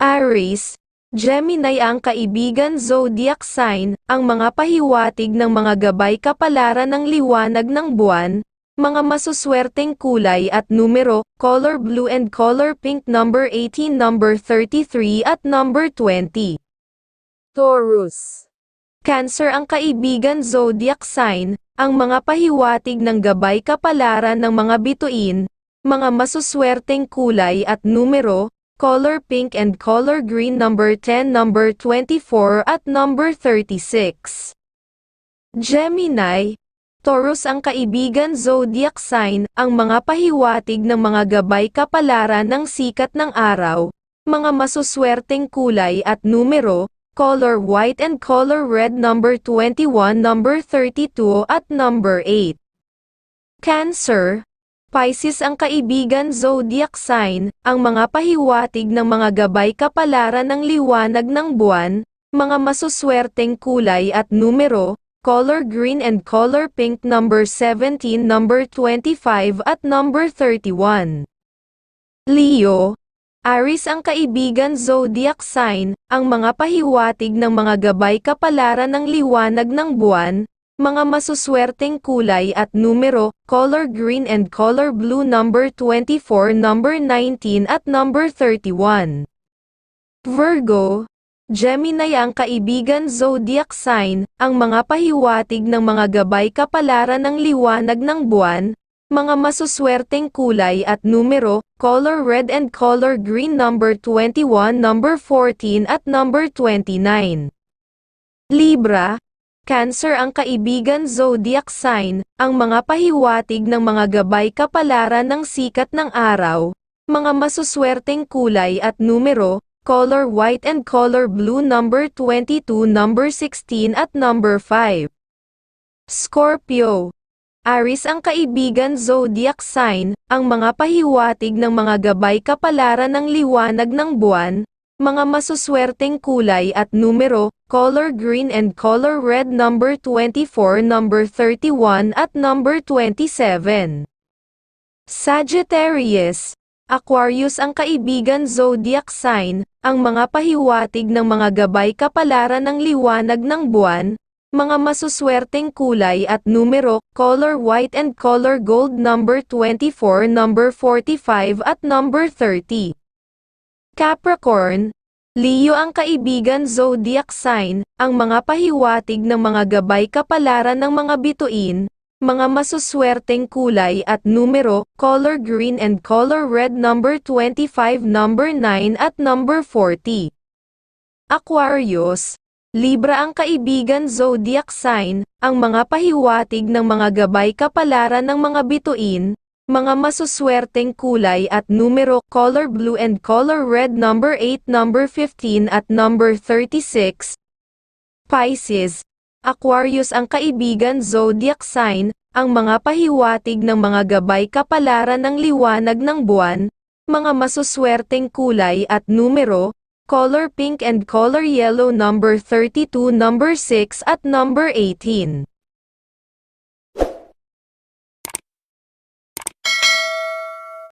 Aries, Gemini ang kaibigan zodiac sign, ang mga pahiwatig ng mga gabay kapalaran ng liwanag ng buwan, mga masuswerteng kulay at numero, color blue and color pink number 18 number 33 at number 20. Taurus Cancer ang kaibigan zodiac sign, ang mga pahiwatig ng gabay kapalaran ng mga bituin, mga masuswerteng kulay at numero, color pink and color green number 10 number 24 at number 36. Gemini, Taurus ang kaibigan zodiac sign, ang mga pahiwatig ng mga gabay kapalaran ng sikat ng araw, mga masuswerteng kulay at numero, color white and color red number 21 number 32 at number 8. Cancer, Pisces ang kaibigan zodiac sign, ang mga pahiwatig ng mga gabay kapalaran ng liwanag ng buwan, mga masuswerteng kulay at numero, color green and color pink number 17 number 25 at number 31. Leo, Aries ang kaibigan zodiac sign, ang mga pahiwatig ng mga gabay kapalaran ng liwanag ng buwan, mga masuswerteng kulay at numero, color green and color blue number 24 number 19 at number 31. Virgo, Gemini ang kaibigan zodiac sign, ang mga pahiwatig ng mga gabay kapalaran ng liwanag ng buwan, mga masuswerteng kulay at numero, color red and color green number 21 number 14 at number 29. Libra, Cancer ang kaibigan zodiac sign, ang mga pahiwatig ng mga gabay kapalaran ng sikat ng araw, mga masuswerteng kulay at numero, color white and color blue number 22 number 16 at number 5. Scorpio Aris ang kaibigan zodiac sign, ang mga pahiwatig ng mga gabay kapalaran ng liwanag ng buwan, mga masuswerteng kulay at numero, color green and color red number 24 number 31 at number 27. Sagittarius, Aquarius ang kaibigan zodiac sign, ang mga pahiwatig ng mga gabay kapalaran ng liwanag ng buwan, mga masuswerteng kulay at numero, color white and color gold number 24 number 45 at number 30. Capricorn, Leo ang kaibigan zodiac sign, ang mga pahiwatig ng mga gabay kapalaran ng mga bituin, mga masuswerteng kulay at numero, color green and color red number 25 number 9 at number 40. Aquarius, Libra ang kaibigan zodiac sign, ang mga pahiwatig ng mga gabay kapalaran ng mga bituin, mga masuswerteng kulay at numero, color blue and color red number 8 number 15 at number 36. Pisces, Aquarius ang kaibigan zodiac sign, ang mga pahiwatig ng mga gabay kapalaran ng liwanag ng buwan, mga masuswerteng kulay at numero, color pink and color yellow number 32 number 6 at number 18.